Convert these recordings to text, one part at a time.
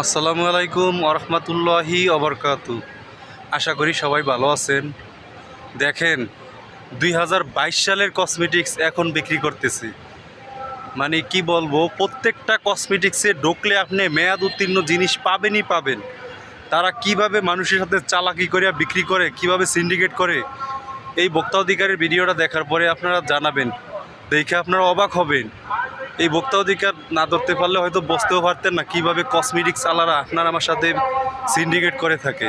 আসসালামু আলাইকুম আরহামাতুল্লাহি অবরকাতু আশা করি সবাই ভালো আছেন। দেখেন, দুই হাজার বাইশ সালের কসমেটিক্স এখন বিক্রি করতেছি। মানে কি বলব, প্রত্যেকটা কসমেটিক্সে ঢুকলে আপনি মেয়াদ উত্তীর্ণ জিনিস পাবেনই পাবেন। তারা কীভাবে মানুষের সাথে চালাকি করে, বিক্রি করে, কীভাবে সিন্ডিকেট করে, এই বক্তা অধিকারের ভিডিওটা দেখার পরে আপনারা জানাবেন। দেখে আপনারা অবাক হবেন। এই ভোক্তা অধিকার না ধরতে পারলে হয়তো বুঝতেও পারতেন না। কীভাবে কসমেটিক্স আলারা আপনার আমার সাথে সিন্ডিকেট করে থাকে।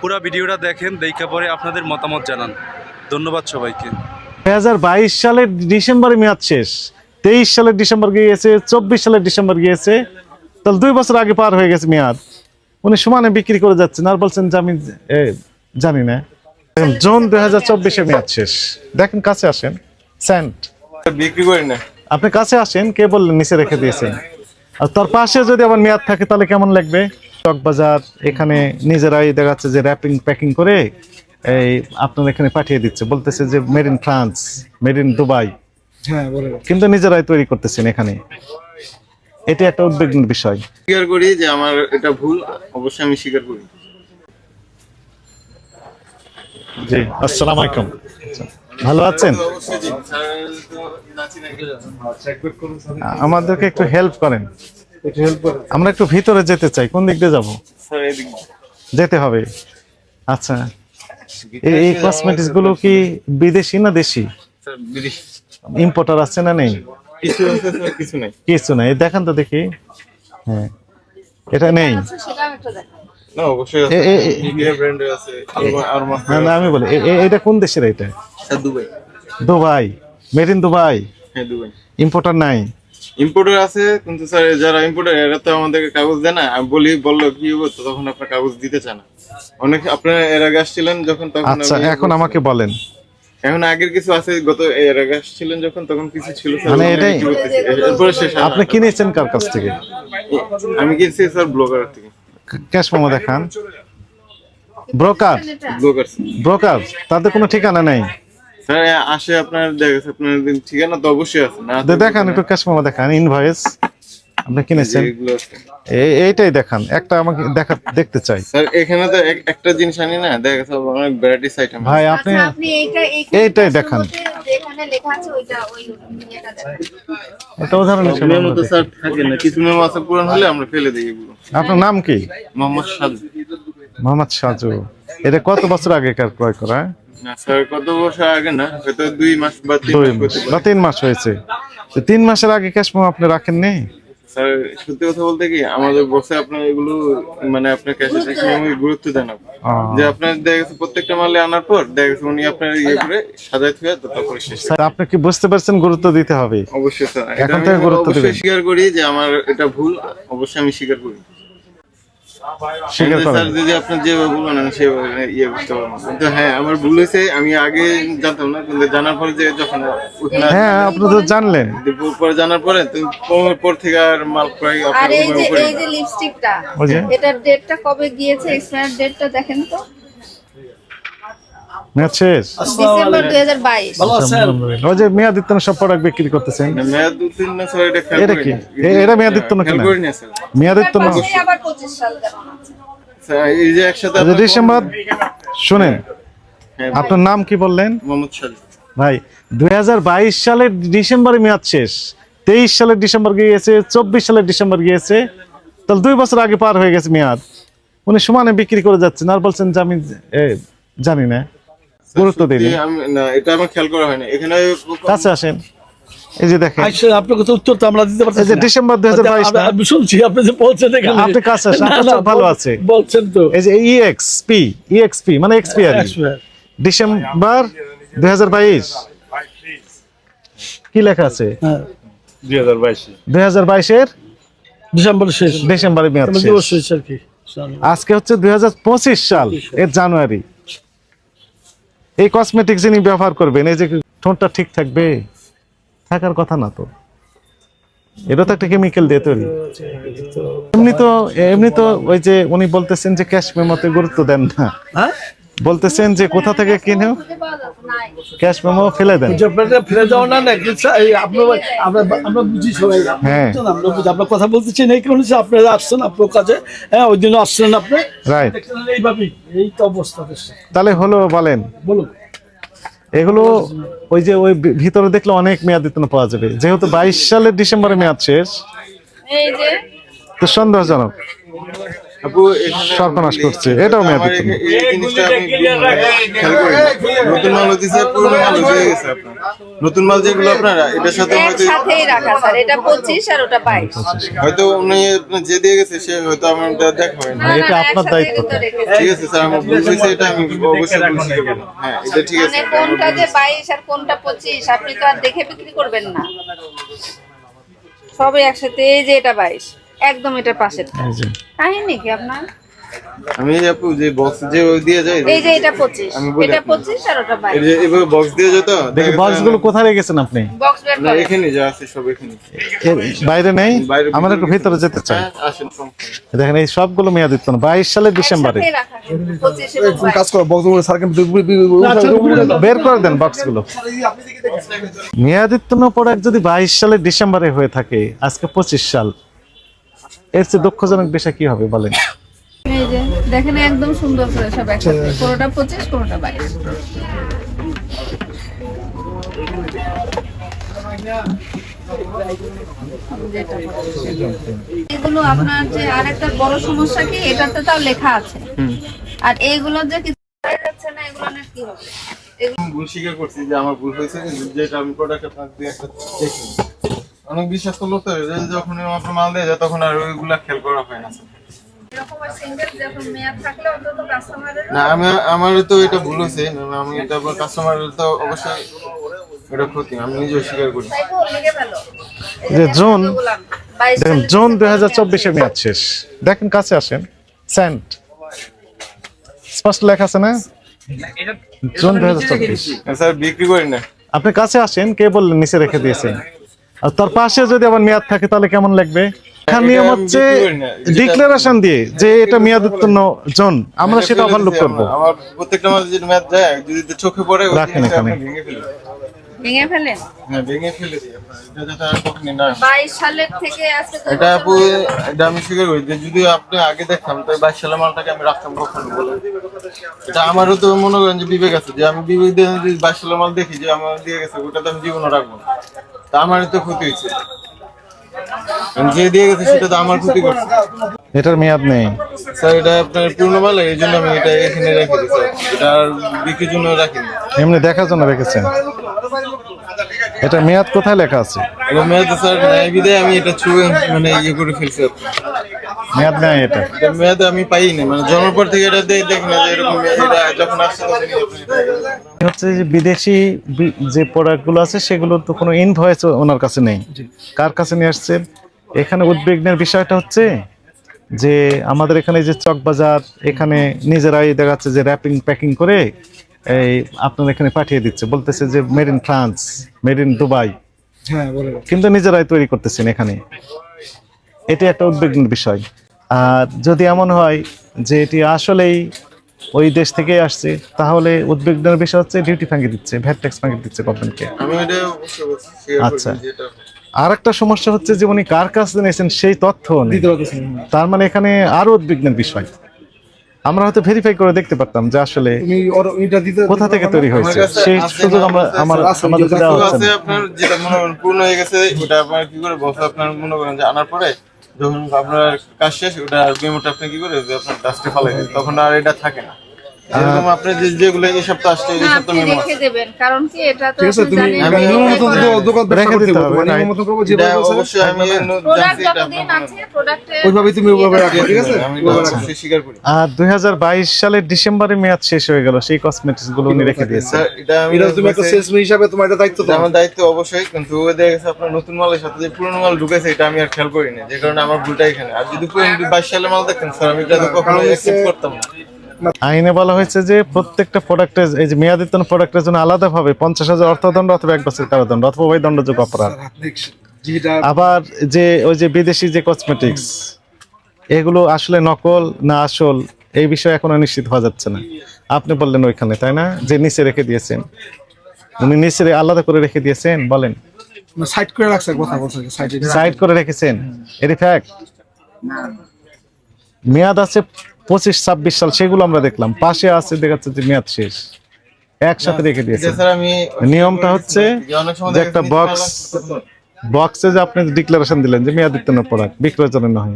পুরো ভিডিওটা দেখেন দেখা পরে আপনাদের মতামত জানান। ধন্যবাদ সবাইকে। দুই হাজার বাইশ সালের ডিসেম্বরে মেয়াদ শেষ। তেইশ সালের ডিসেম্বর গিয়েছে চব্বিশ সালের ডিসেম্বর গিয়েছে। তাহলে দুই বছর আগে পার হয়ে গেছে মেয়াদ। উনি সমানে বিক্রি করে যাচ্ছেন। আর বলছেন যে আমি এ, জানি না। জুন দুই হাজার চব্বিশে মেয়াদ শেষ। দেখেন কাছে আসেন। সেন্ট বিক্রি করি না। আপনি কাছে আসেন কে বললেন নিচে রেখে দিয়েছেন আর তার পাশে যদি আবার মেয়াদ থাকে তাহলে কেমন লাগবে? চকবাজার এখানে নিজেরাই দেখা যাচ্ছে যে র্যাপিং প্যাকিং করে এই আপনার এখানে পাঠিয়ে দিচ্ছে। বলতেছে যে made in France made in Dubai কিন্তু নিজেরাই তৈরি করতেছেন এখানে। এটা একটা উদ্বিগ্ন বিষয়। স্বীকার করি যে আমার এটা ভুল অবশ্যই আমি স্বীকার করি। জি আসসালামু আলাইকুম। ভালো আছেন? আমাদেরকে একটু হেল্প করেন। আমরা একটু ভিতরে যেতে চাই কোন দিক দিয়ে যাব? যেতে হবে। আচ্ছা। এই- এই কসমেটিক্সগুলো কি বিদেশি না দেশি? ইম্পোর্টার আছে না নেই? কিছু আছে নাই। দেখান তো দেখি। হ্যাঁ। এটা নেই? আমি বলি এটা কোন দেশের এটা? Dubai. Dubai. Made in Dubai হ্যাঁ দুবাই ইম্পোর্টার নাই? ইম্পোর্টার আছে কিন্তু স্যার যারা ইম্পোর্টার এরা তো আমাদেরকে কাগজ দেয় না। আমি বলি বলল কি হবে তো তখন আপনার কাগজ দিতে চায় না। অনেক আপনারা এর আগে আসছিলেন যখন তখন আচ্ছা এখন আমাকে বলেন। এখন আগের কিছু আছে গত এর আগে আসছিলেন যখন তখন কিছু ছিল মানে এটাই- এরপরে শেষ। আপনি কিনেছেন কার কাছ থেকে? আমি কিনছি স্যার ব্লগার থেকে। ক্যাশ মোমো দেখান। ব্রোকার? ব্লগার ব্রোকার তাদের কোনো ঠিকানা নেই? স্যার আসে আপনার দেখা আপনার ঠিকানা তো অবশ্যই আছে না? দেখান একটু ক্যাশ মোমো দেখান ইনভয়েস আপনি কিনেছেন। এই- এইটাই দেখান একটা আমাকে দেখা দেখতে চাই। স্যার এখানে তো একটা জিনিস আনি না দেখা গেছে অনেক ভ্যারাইটিস আইটেম ভাই আপনি আচ্ছা আপনি এইটাই দেখান। যেখানে লেখা আছে ওইটা ওই এটা উদাহরণ হিসেবে মেমো তো স্যার থাকে না কিছু মেমো আছে পুরান হলে আমরা ফেলে দিই এগুলো। আপনার নাম কি? মোহাম্মদ সাজু। মোহাম্মদ সাজু। এটা কত বছর আগেকার ক্রয় করা? না স্যার কত বছর আগে না? হয়তো দুই মাস বা তিন মাস মাস বা তিন মাস হয়েছে। তো তিন মাসের আগে ক্যাশ আপনি রাখেননি? স্যার সত্যি কথা বলতে কি আমাদের বসে আপনার এগুলো মানে আপনার ক্যাশে ট্যাক্সে গুরুত্ব দেন যে আপনার দেখা গেছে প্রত্যেকটা মালে আনার পর দেখা গেছে উনি আপনার ইয়ে করে সাজাই থুয়ে তারপরে শেষ আপনি কি বুঝতে পারছেন গুরুত্ব দিতে হবে? অবশ্যই স্যার। এখন থেকে গুরুত্ব দিবেন। স্বীকার করি যে আমার এটা ভুল অবশ্যই আমি স্বীকার করি। স্যার যদি আপনি যেভাবে বলবেন আমি সেভাবে ইয়ে করতে পারব কিন্তু হ্যাঁ আমার ভুল হয়েছে আমি আগে জানতাম না কিন্তু জানার পরে যে যখন ওখানে হ্যাঁ আপনি তো জানলেন। পরে জানার পরে তুমি পর থেকে আর মাল প্রায় আর এই যে এই যে লিপস্টিকটা এটার ডেটটা কবে গিয়েছে? এক্সপায়ার ডেটটা দেখেন তো। মেয়াদ শেষ? ডিসেম্বর 2022 আলহামদুলিল্লাহ। ওই যে মেয়াদিত্য সব প্রোডাক্ট বিক্রি করতেছেন। মেয়াদ দু স্যার এটা খেয়াল এটা কি? এটা মেয়াদিত্য না কিনা? করি না? স্যার মেয়াদিত্য না? পাশেই আবার 25 সাল স্যার, এই যে একসাথে আপনার ডিসেম্বর শুনেন। আপনার নাম কি বললেন? মোহাম্মদ ভাই দুই সালের ডিসেম্বরে মেয়াদ শেষ। তেইশ সালের ডিসেম্বর গিয়েছে চব্বিশ সালের ডিসেম্বর গিয়েছে। তাহলে দুই বছর আগে পার হয়ে গেছে মেয়াদ। উনি সমানে বিক্রি করে যাচ্ছেন। আর বলছেন যে আমি এ, জানি না। গুরুত্ব দিন সত্যি আমি না এটা আমার খেয়াল করা হয়নি। এখানে কাছে আসেন। এই যে দেখেন। আচ্ছা আপনাকে তো উত্তর তো আমরা দিতে পারছি যে ডিসেম্বর দুই হাজার বাইশ আমি- শুনছি আপনি যে বলছেন এখানে। আপনি কাছে আসেন, আপনার ভালো আছে। বলছেন তো। এই যে ইএক্স পি ইএক্স পি মানে এক্সপিয়ারি ডিসেম্বর কি লেখা আছে? হ্যাঁ, দুই হাজার বাইশের ডিসেম্বর শেষ। ডিসেম্বরে মেয়াদ শেষ। আজকে হচ্ছে দুই হাজার পঁচিশ সাল এর জানুয়ারি। এই কসমেটিক যিনি ব্যবহার করবেন এই যে ঠোঁটটা ঠিক থাকবে থাকার কথা না তো। এটা তো একটা কেমিক্যাল দিয়ে তৈরি। এমনি তো এমনি তো ওই যে উনি বলতেছেন যে ক্যাশ মেমোতে গুরুত্ব দেন না। হ্যাঁ? বলতেছেন যে কোথা থেকে কিনেও? ক্যাশ মেমো ফেলে দেন। ফিরে যাওয়া না না আপনার আমরা আমরা বুঝি সবাই। হ্যাঁ। আমরা বুঝি আপনার কথা বলতেছি না এই কারণে আপনারা আসছেন আপনার কাছে হ্যাঁ ওই জন্য আসছেন আপনি। রাইট এইভাবেই এই তো অবস্থা তাহলে হলো বলেন। বলুন। এগুলো ওই যে ওই ভিতরে দেখলে অনেক মেয়াদ দিতে পাওয়া যাবে। যেহেতু বাইশ সালের ডিসেম্বরে মেয়াদ শেষ এই তো সন্দেহজনক। সর্বনাশ করছে, এটাও মেয়াদ নতুন মাল হতেছে পুরনো মাল হয়ে গেছে আপনার। নতুন মাল যেগুলো আপনারা এটার সাথে হয়তো একসাথেই রাখা স্যার। এটা পঁচিশ আর ওটা বাইশ। হয়তো উনি যে দিয়ে গেছে সে হয়তো আমার দেখা হয় না। এটা আপনার দায়িত্ব। ঠিক আছে স্যার আমার ভুল হয়েছে এটা আমি অবশ্যই হ্যাঁ এটা ঠিক আছে মানে কোনটা যে বাইশ আর কোনটা পঁচিশ আপনি তো আর দেখে বিক্রি করবেন না। সবই একসাথে এই যে এটা বাইশ। একদম এটা পাশের এই যে। কাহিনী কি আপনার? আমি এই আপু যে বক্স যে ওই দিয়ে যায় এই যে এটা পঁচিশ। আমি বলি এটা আপনাকে। পঁচিশ আর ওটা এই বাইশ যে এভাবে বক্স দিয়ে যেত দেখি বক্সগুলো কোথায় রেখেছেন আপনি? বক্স বের না করে এখানে যা আছে সব এখানে। বাইরে নেই? আমরা একটু ভিতরে যেতে চাই। হ্যাঁ, আসেন দেখেন এই সবগুলো মেয়াদ দিত না বাইশ সালের ডিসেম্বরে। একসাথেই রাখা পঁচিশ এবং বাইশ। কাজ করো বক্সগুলো সার্কেল বের করে দেন বক্সগুলো মেয়াদিত্ব প্রোডাক্ট যদি বাইশ সালের ডিসেম্বরে হয়ে থাকে আজকে পঁচিশ সাল এর চেয়ে দুঃখজনক বিষয় কি হবে বলেন? এই যে দেখেন একদম সুন্দর করে সব একসাথে। কোনোটা পঁচিশ কোনোটা এগুলো আপনার যে আর একটা বড় সমস্যা কি এটাতে তাও লেখা আছে। আর এইগুলো যে কিছু দেখা যাচ্ছে না এগুলো অনেক কি হবে? ভুল স্বীকার করছি যে আমার ভুল হয়েছে যেটা আমি প্রোডাক্ট দুই একটা দেখি। অনেক বিশ্বাস তো যখন আপনার মাল দেয় যায় তখন আর ওইগুলা খেয়াল করা হয় না। এরকম সিঙ্গেল যখন মেয়াদ থাকলে অন্তত কাস্টমারের না আমি আমার তো এটা ভুল হয়েছে আমি এটা কাস্টমার তো অবশ্যই এটা ক্ষতি আমি নিজেও স্বীকার করি। যে জুন দেখেন জুন দুই হাজার চব্বিশে মেয়াদ শেষ। দেখেন কাছে আসেন। সেন্ট। স্পষ্ট লেখা আছে না? জুন দুই হাজার চব্বিশ। স্যার বিক্রি করি না। আপনি কাছে আসেন কে বললেন নিচে রেখে দিয়েছেন? আর তার পাশে যদি আবার মেয়াদ থাকে তাহলে কেমন লাগবে? নিয়ম হচ্ছে ডিক্লারেশন দিয়ে যে এটা মেয়াদ উত্তীর্ণ জন। আমরা সেটা ওভারলুক আমার- প্রত্যেকটা যায় যদি চোখে পড়ে রাখেন এখানে। ভেঙে ফেলেন। হ্যাঁ ভেঙে ফেলে এটা যাতে আর কখনই না। বাইশ সালের থেকে আজকে এটা আপু এটা আমি স্বীকার করি যে যদি আপনি আগে দেখতাম সালের মালটাকে আমি রাখতাম কখনো বলে। এটা আমারও তো মনে করেন যে বিবেক আছে যে আমি বিবেক দিয়ে সালের মাল দেখি যে আমার দিয়ে গেছে ওটা তো আমি জীবনে রাখব। তা আমারই তো ক্ষতি হয়েছে। যে দিয়ে গেছে সেটা তো আমার ক্ষতি করছে। এটার মেয়াদ নেই। স্যার এটা আপনার পুরনো মাল এই জন্য আমি এটা এখানে রেখে দিচ্ছি এটা আর বিক্রির জন্য রাখিনি। এমনি দেখার জন্য রেখেছেন? এটা মেয়াদ কোথায় লেখা আছে? এটা মেয়াদ স্যার ন্যায় বিদায় আমি এটা ছুঁয়ে মানে ইয়ে করে ফেলছি আপনার। মেয়াদ নেই এটা? মেয়াদ আমি পাই না মানে জন্মের পর থেকে এটা দেখি না যে এরকম এটা যখন আসছে হচ্ছে যে বিদেশি যে প্রোডাক্টগুলো আছে সেগুলোর তো কোনো ইনভয়েস ওনার কাছে নেই। কার কাছে নিয়ে আসছেন এখানে উদ্বিগ্নের বিষয়টা হচ্ছে যে আমাদের এখানে যে চকবাজার এখানে নিজেরাই দেখা যাচ্ছে যে র্যাপিং প্যাকিং করে এই আপনার এখানে পাঠিয়ে দিচ্ছে। বলতেছে যে made in France made in Dubai হ্যাঁ কিন্তু নিজেরাই তৈরি করতেছেন এখানে। এটি একটা উদ্বিগ্নের বিষয়। আর যদি এমন হয় যে এটি আসলেই ওই দেশ থেকে আসছে তাহলে উদ্বিগ্নের বিষয় হচ্ছে ডিউটি ভাঙিয়ে দিচ্ছে ভ্যাট ট্যাক্স ভাঙিয়ে দিচ্ছে গভর্নমেন্টকে আচ্ছা। আর একটা সমস্যা হচ্ছে যে উনি কার কাছে নিয়েছেন সেই তথ্য। তার মানে এখানে আরও উদ্বিগ্নের বিষয়। আমরা হয়তো ভেরিফাই করে দেখতে পারতাম যে আসলে কোথা থেকে তৈরি হয়েছে? সেই সুযোগ আমরা আমার কাছে আমার আছে, আমাদের দেওয়া হচ্ছে আপনার যেটা মনে করেন পূর্ণ হয়ে গেছে ওটা আপনার কি করে বস আপনার মনে করেন যে আনার পরে যখন আপনার কাজ শেষ, ওটা মেমোটা আপনি কি করে আপনার ডাস্টে ফেলে দেন? তখন আর এটা থাকে না। এরকম আপনি যেগুলো এই সপ্তাহ আসছে এই না, সপ্তাহ আপনি মেমো রেখে দেবেন কারণ কি এটা তো ঠিক আছে তুমি আমি- যে নিয়ম মতো করা- তো দোকান রেখে দিতে হবে হবে, তোমার নিয়ম right? মতো করব এটা যেভাবে বলছে, অবশ্যই আমি প্রোডাক্ট যতদিন আছে প্রোডাক্টে ওইভাবেই তুমি ওইভাবে রাখো ঠিক আছে? আমি স্বীকার করি। আর দুই সালের ডিসেম্বরে মেয়াদ শেষ হয়ে গেল সেই কসমেটিক্সগুলো উনি রেখে এটা আমি এটা তুমি একটা সেলসম্যান হিসাবে তোমার এটা দায়িত্ব তো? আমার দায়িত্ব অবশ্যই কিন্তু দেখা গেছে আপনার নতুন মালের সাথে যে পুরনো মাল ঢুকেছে এটা আমি আর খেয়াল করি না যে কারণে আমার ভুলটা এখানে। আর যদি বাইশ সালে মাল দেখতেন স্যার আমি এটা তো কখনো অ্যাকসেপ্ট করতাম না। আইনে বলা হয়েছে যে প্রত্যেকটা প্রোডাক্টের এই যে মেয়াদিতন প্রোডাক্টের জন্য আলাদাভাবে পঞ্চাশ হাজার অর্থদণ্ড অথবা এক বছর কারাদণ্ড অথবা ওই দণ্ডযোগ্য অপরাধ আবার যে ওই যে বিদেশি যে কসমেটিক্স এগুলো আসলে নকল না আসল এই বিষয়ে এখনও নিশ্চিত হওয়া যাচ্ছে না। আপনি বললেন ওইখানে তাই না? যে নিচে রেখে দিয়েছেন। উনি নিচে আলাদা করে রেখে দিয়েছেন বলেন। সাইড করে রাখছে কথা বলছে সাইড করে রেখেছেন? এর ফ্যাক্ট মেয়াদ আছে পঁচিশ ছাব্বিশ সাল সেগুলো আমরা দেখলাম। পাশে আছে দেখাচ্ছে যে মেয়াদ শেষ। একসাথে রেখে আমি নিয়মটা হচ্ছে যে একটা বক্স বক্সে যে আপনি ডিক্লারেশন দিলেন যে মেয়াদিত্বের প্রোডাক্ট বিক্রয়ের জন্য নয়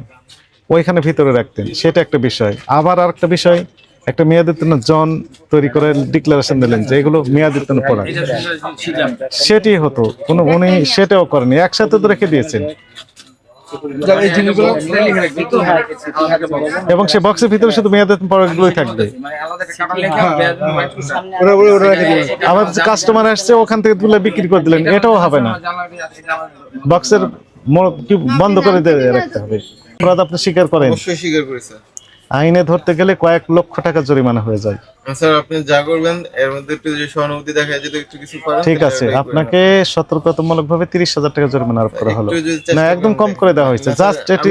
ওইখানে ভিতরে রাখতেন। সেটা একটা বিষয়। আবার আর একটা বিষয় একটা মেয়াদিত্বের জন তৈরি করে ডিক্লারেশন দিলেন যে এগুলো মেয়াদিত্বের প্রোডাক্ট সেটি হতো। কোনো উনি সেটাও করেনি একসাথে তো রেখে দিয়েছেন। এবং সে বক্সের ভিতরে শুধু মেয়াদিত্বের প্রোডাক্টগুলোই থাকবে। দিবে। আবার কাস্টমার আসছে ওখান থেকে তুলে বিক্রি করে দিলেন। এটাও হবে না। বক্সের মোড় কি বন্ধ করে দেবে রাখতে হবে। অপরাধ আপনি স্বীকার করেন। অবশ্যই স্বীকার করি স্যার। আইনে ধরতে গেলে কয়েক লক্ষ টাকা জরিমানা হয়ে যায়। স্যার আপনি যা করবেন এর মধ্যে একটু যে সহানুভূতি দেখা যদি একটু কিছু পারেন ঠিক আছে আপনাকে সতর্কতামূলক ভাবে তিরিশ হাজার টাকা জরিমানা আরোপ করা হলো। না একদম কম করে দেওয়া হয়েছে। জাস্ট এটি